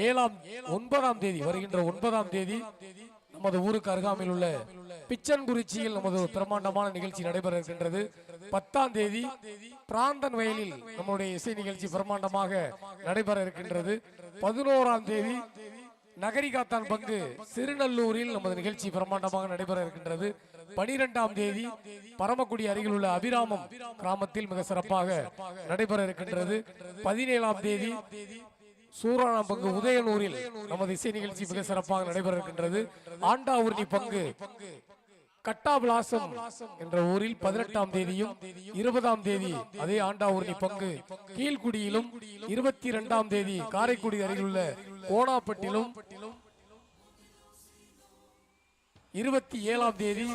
ஏழாம் ஒன்பதாம் தேதி வருகின்ற ஒன்பதாம் தேதி நமது ஊருக்கு அருகாமையில் உள்ள பிச்சன்குறிச்சியில் நமது பிரம்மாண்டமான நிகழ்ச்சி நடைபெற இருக்கின்றது பத்தாம் தேதி பிராந்தன் வயலில் நம்முடைய இசை நிகழ்ச்சி பிரம்மாண்டமாக நடைபெற இருக்கின்றது பதினோராம் தேதி நகரிகாத்தான் பங்கு சிறுநல்லூரில் நமது நிகழ்ச்சி பிரம்மாண்டமாக நடைபெற இருக்கின்றது பனிரெண்டாம் தேதி பரமக்குடி அருகில் உள்ள அபிராமம் கிராமத்தில் மிக சிறப்பாக நடைபெற இருக்கின்றது பதினேழாம் தேதி சூறான பங்கு உதயனூரில் நமது இசை நிகழ்ச்சி மிக சிறப்பாக நடைபெற இருக்கின்றது ஆண்டாவூர்ணி பங்கு கட்டாபிலாசம் என்ற ஊரில் பதினெட்டாம் தேதியும் இருபதாம் தேதி அதே ஆண்டாவூர்ணி பங்கு கீழ்குடியிலும் இருபத்தி இரண்டாம் தேதி காரைக்குடி அருகிலுள்ள கோணாப்பட்டிலும் இருபத்தி ஏழாம் தேதி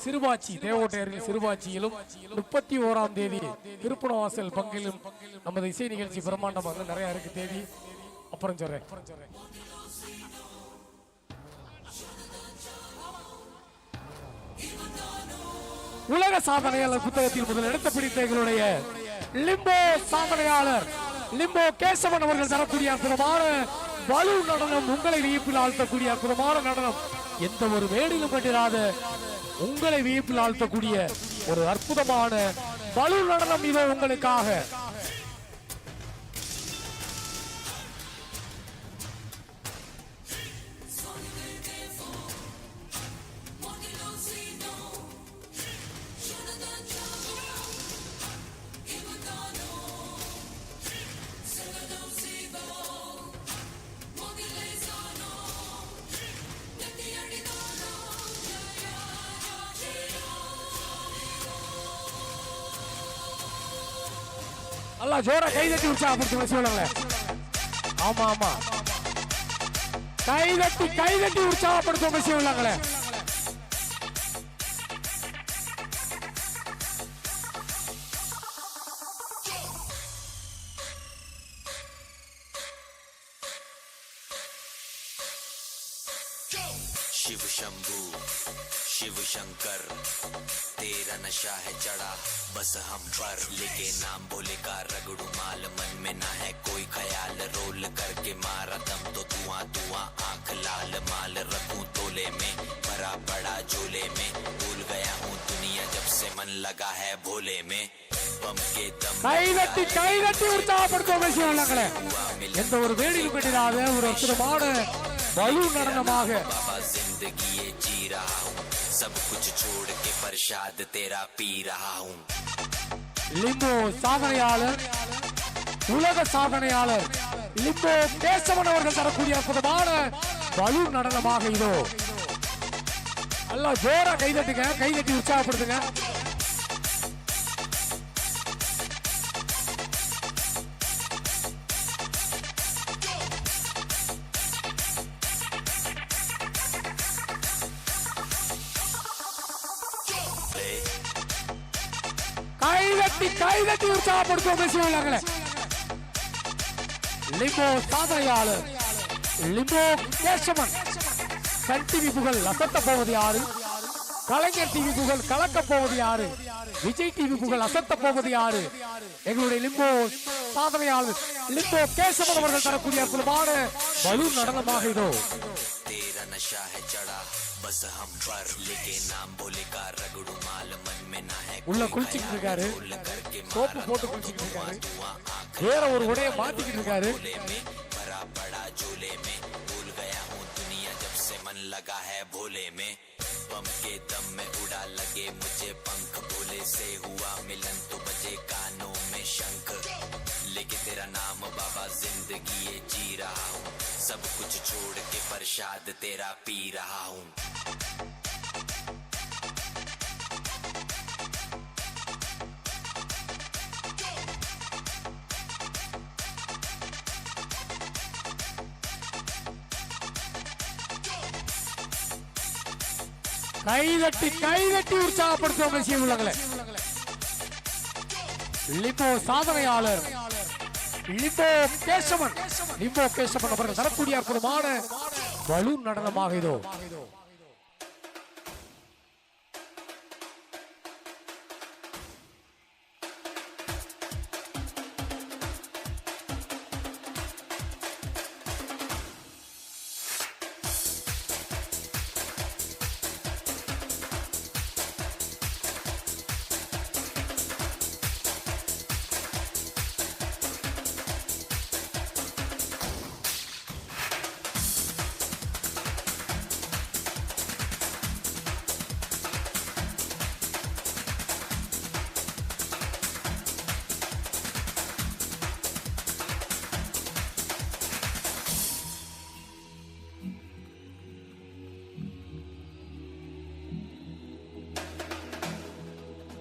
சிறுபாச்சி தேவோட்டை சிறுபாச்சியிலும் முப்பத்தி ஓராம் தேதி திருப்பணவாசல் பங்கிலும் நமது இசை நிகழ்ச்சி பிரம்மாண்டமாக நிறைய இருக்கு தேதி அப்புறம் சொல்றேன். உலக சாதனையாளர் புத்தகத்தில் முதல் இடத்தை பிடித்த எங்களுடைய லிம்போ சாதனையாளர் லிம்போ கேசவன் அவர்கள் தரக்கூடிய அற்புதமான வலு நடனம் உங்களை வியப்பில் ஆழ்த்தக்கூடிய அற்புதமான நடனம். எந்த ஒரு வேடிலும் கண்டிராத உங்களை வியப்பில் ஆழ்த்தக்கூடிய ஒரு அற்புதமான வலு நடனம் இதோ உங்களுக்காக. நல்லா ஜோரா கை தட்டி உற்சாகப்படுத்துங்க சிவனங்களே ஆமா ஆமா. கை தட்டி கை தட்டி உற்சாகப்படுத்துங்க சிவனங்களே शिव शंभू शिव शंकर तेरा नशा है चढ़ा बस हम पर लेके नाम बोले का रगड़ू माल मन में ना है कोई ख्याल रोल करके मारा दम तो धुआं धुआं आंख लाल माल रखूं तोले में भरा पड़ा झोले में भूल गया हूँ दुनिया जब से मन लगा है भोले में बम के दम கை தட்டி கை தட்டி உற்சாகப்படுத்துங்க சிவனங்களே எந்த ஒரு வேடியில் கட்டிடாத ஒரு அற்புதமான பலு நடனமாக बाबा जिंदगी ये जी रहा हूँ सब कुछ छोड़ के प्रसाद तेरा पी रहा हूँ லிம்போ சாதனையாளர் உலக சாதனையாளர் லிம்போ கேசவன் அவர்கள் தரக்கூடிய அற்புதமான பலு நடனமாக இதோ நல்லா ஜோரா கை தட்டுங்க கை தட்டி உற்சாகப்படுத்துங்க കൈതട്ടി കൈതട്ടി ഉത്സാഹപ്പെടുത്തുക മെസ്സികളെ ലിംബോ സാധനയാൾ ലിംബോ കേശവൻ கண்டிவிப்புகள் அசத்த போவது யாரு கலைஞர் டிவிப்புகள் கலக்க போவது யாரு விஜய் டிவிப்புகள் அசத்த போவது யாரு எங்களுடைய லிம்போ சாதனையாளர் லிம்போ கேசவன் அவர்கள் தரக்கூடிய குழுவான பலு நடனமாக இதோ बस हम पर लेके नाम बोले का रगड़ू माल मन में ना है உள்ள कोई குளிச்சுக்கிட்டு இருக்காரு भूल करके சோப்பு போட்டு குளிச்சுக்கிட்டு இருக்காரு வேற ஒரு உடைய மாத்திக்கிட்டு இருக்காரு झोले में भरा पड़ा झोले में भूल गया हूँ दुनिया जब से मन लगा है भोले में बम के दम में उड़ा लगे मुझे पंख भोले से हुआ मिलन तो बजे कानों में शंख लेके तेरा नाम बाबा जिंदगी ये जी रहा हूँ सब कुछ छोड़ के प्रसाद तेरा पी रहा हूँ கை தட்டி கை தட்டி உற்சாகப்படுத்துவோம் விஷயம் உள்ளங்களே லிம்போ சாதனையாளர் லிம்போ கேசவன் லிம்போ கேசவன் அவர்கள் தரக்கூடிய அற்புதமான வலு நடனமாக இதோ.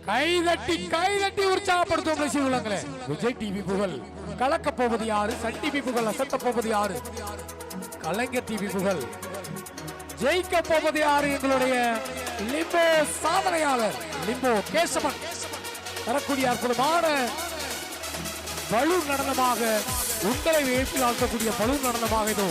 கைதட்டி கைதட்டி உற்சாகப்படுத்தும் ரசி விஜய் டிவி புகழ். கலக்க போவது யாரு? சன் டிவி புகழ் அசத்த போவது யாரு? கலைஞர் டிவி புகழ். ஜெயிக்க போவது யாரு? எங்களுடைய லிம்போ சாதனையாளர் லிம்போ கேசவன். தரக்கூடிய அற்புதமான பலூன் நடனமாக உங்களை வேப்பில் ஆக்கக்கூடிய பலூன் நடனமாக இதோ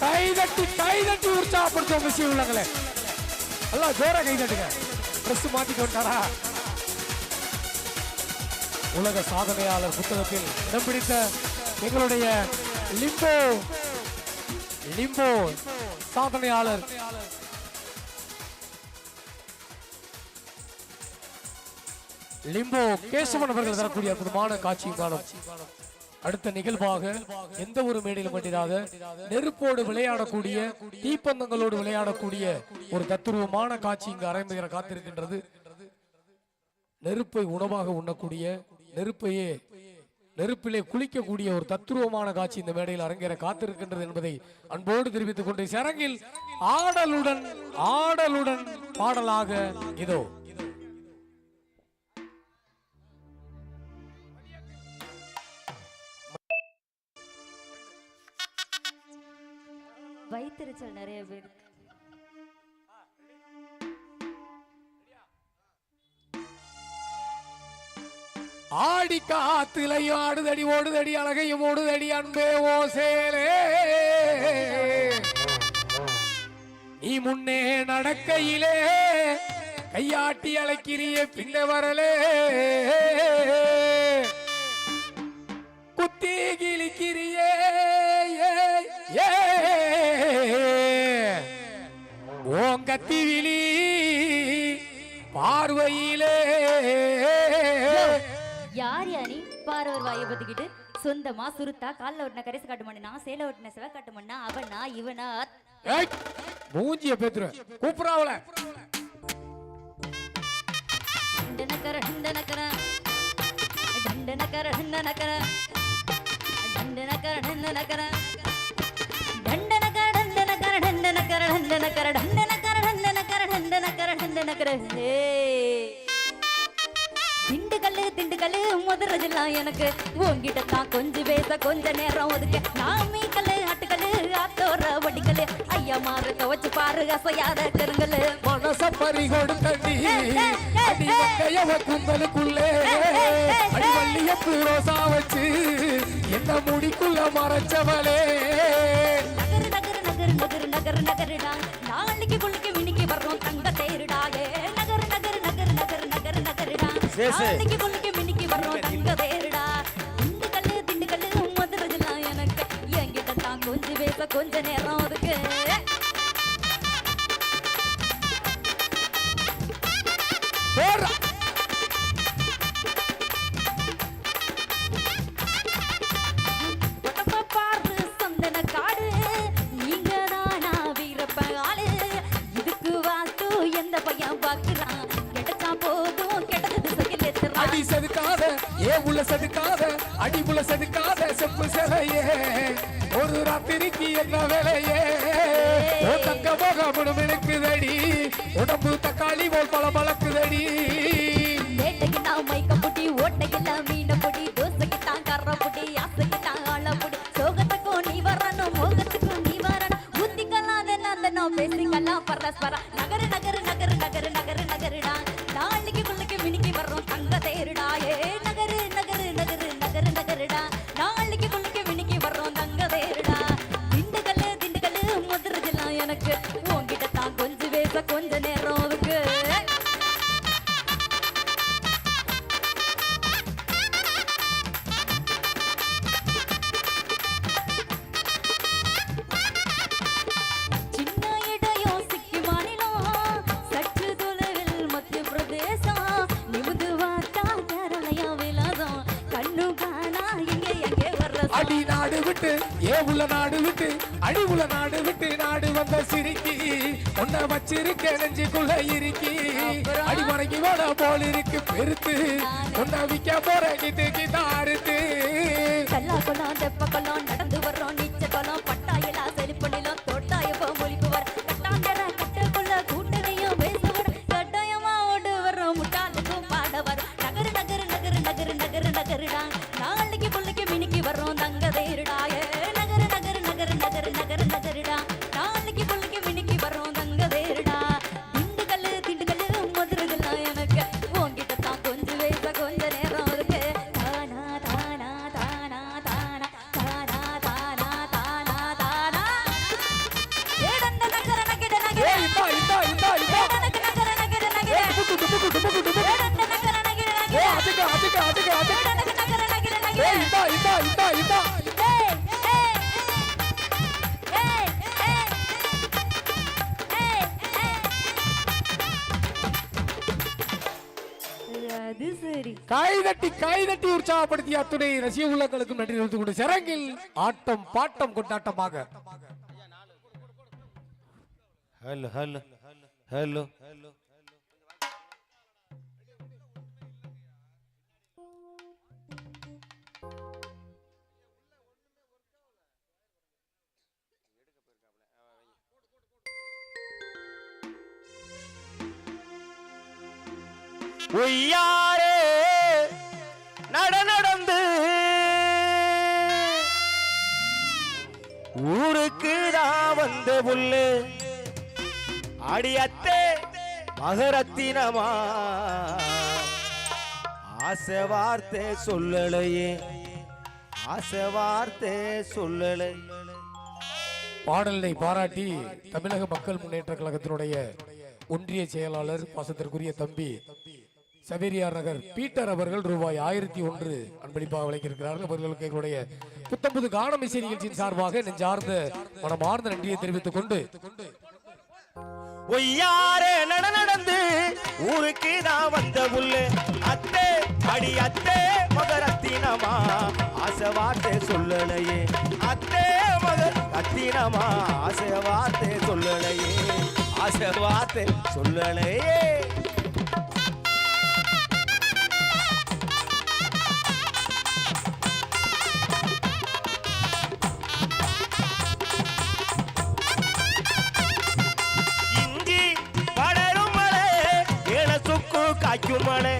கைதட்டி கைதட்டி உற்சாகப்படுத்தும் விஷயம் உள்ளங்களே எல்லாம் ஜோரா கைதட்டுங்க ட்ரெஸ் மாத்திட்டு வந்துட்டாரா உலக சாதனையாளர் புத்தகத்தில் இடம் பிடித்த எங்களுடைய லிம்போ லிம்போ சாதனையாளர். லிம்போ கேசவன் அவர்கள் தரக்கூடிய அற்புதமான காட்சியும் காணும். அடுத்த நிகழ்வாக எந்த ஒரு மேடையிலும் கண்டிராத நெருப்போடு விளையாடக்கூடிய தீப்பந்தங்களோடு விளையாடக்கூடிய ஒரு தத்துருவமான காட்சி இங்கு அரங்கேற காத்திருக்கின்றது. நெருப்பை உணவாக உண்ணக்கூடிய நெருப்பையே நெருப்பிலே குளிக்கக்கூடிய ஒரு தத்துருவமான காட்சி இந்த மேடையில் அரங்கேற காத்திருக்கின்றது என்பதை அன்போடு தெரிவித்துக் கொண்டு சரங்கில் ஆடலுடன் ஆடலுடன் பாடலாக இதோ. வயிற்றுச்சல் நிறைய பேர். ஆடி காத்துலையும் ஆடுதடி ஓடுதடி அழகையும் ஓடுதடி அன்பே ஓசேலே நீ முன்னே நடக்கையிலே கையாட்டி அழைக்கிறிய பின்ன வரலே. குத்தி கிழிக்கிறியே. ஓங்கத்தி விழி பார்வையிலே யார் யா நீ பாரவர் வாயை பத்திக்கிட்டு. சொந்தமா சுருத்தா கால்ல ஒட்டின கரைசு காட்டு மண்ணா சேல ஒட்டின செவ காட்டு மண்ணா அவனா இவனா? மூஞ்சிய பேத்துரு. கூப்பிடாவல டண்டனக்கர டண்டனக்கர. டண்டனக்கர டண்டனக்கர. டண்டனக்கர டண்டனக்கர. டண்டனக்கர டண்டனக்கர டண்டனக்கர டண்டனக்கர டண்டனக்கர. டண்டனக்கர டண்டனக்கர டண்டனக்கர ஹே திண்டுக்கல்லு திண்டுக்கல்லு முதறதெல்லாம் எனக்கு. உன்கிட்ட தான் கொஞ்சம் பேச கொஞ்ச நேரம் ஒதுக்க. நாமி கல்லு ஆட்டுக்கல்லு ஆத்தோர வடிக்கல்லு. ஐயா மாறு துவச்சு பாரு அசையாத கருங்கல்லு. மனச பறி கொடுத்தடி குந்தலுக்குள்ளே. வள்ளிய பூரோசா வச்சு என்ன முடிக்குள்ள மறைச்சவளே. நகரு நகரு நகரு நகரு நகரு நகருடா. பேசு. அன்னைக்கு பொண்ணுக்கு மின்னிக்கு வரணும் தங்க பேருடா திண்டு கல்லு திண்டு கல்லு மதுரதுலாம் எனக்கு. என்கிட்ட தான் கொஞ்சம் கொஞ்ச நேரம் அதுக்கு. ஏ உள்ள செதுக்காத அடி உள்ள செதுக்காத செப்பு சிலையே. ஒரு ராத்திரிக்கு என்ன வேலையே? தக்க போக முகம் மினுக்குதடி. உடம்பு தக்காளி போல் பல பழக்குதடி விட்டு ஏ உள்ள நாடு விட்டு அடி உள்ள நாடு விட்டு நாடு வந்த சிரிக்கி. உன்னை வச்சிருக்க நெஞ்சுக்குள்ள இருக்கி அடி மறைக்கு வேட போல் இருக்கு பெருத்து. உன்னை விக்க போற கிட்டு கிட்டாருத்து கல்லா குளம் தெப்ப குளம் சரி. கை தட்டி உற்சாகப்படுத்திய அத்துணை ரசிக உள்ளங்களுக்கும் நன்றி நிறுத்திக் கொண்டு சரங்கில் ஆட்டம் பாட்டம் கொண்டாட்டமாக. Hello hello hello hello We are. ஊருக்கு தான் வந்த புல்லு அடியத்தே மகரத்தினமா. ஆசை வார்த்தை சொல்லலையே. ஆசை வார்த்தை சொல்லலை. பாடலை பாராட்டி தமிழக மக்கள் முன்னேற்ற கழகத்தினுடைய ஒன்றிய செயலாளர் பாசத்திற்குரிய தம்பி சவேரியார் நகர் பீட்டர் அவர்கள் ரூபாய் ஆயிரத்தி ஒன்று அன்பளிப்பாக வழங்கியிருக்கிறார்கள். அவர்களுக்கு எங்களுடைய புத்தம்புது கானம் இசை நிகழ்ச்சியின் சார்பாக நெஞ்சார்ந்த மனமார்ந்த நன்றியை தெரிவித்துக் கொண்டு ஒய்யாரே நட நடந்து ஊருக்கு தான் வந்த புல்லு அத்தே அடி அத்தே மகரத்தினமா? ஆசை வார்த்தை சொல்லலையே. அத்தே மகர் அத்தினமா ஆசை வார்த்தை சொல்லலையே. ஆசை வார்த்தை சொல்லலையே. திருமலை